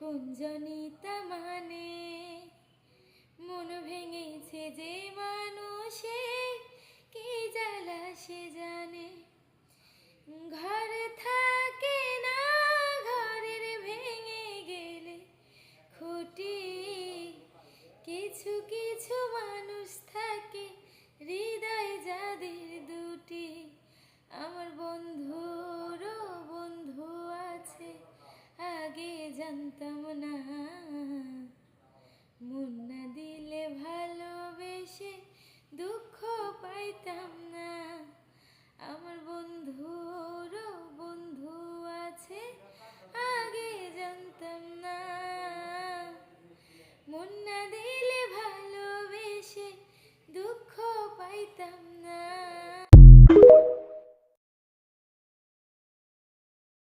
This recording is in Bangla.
কুঞ্জনিতা মানে ఉన్నదే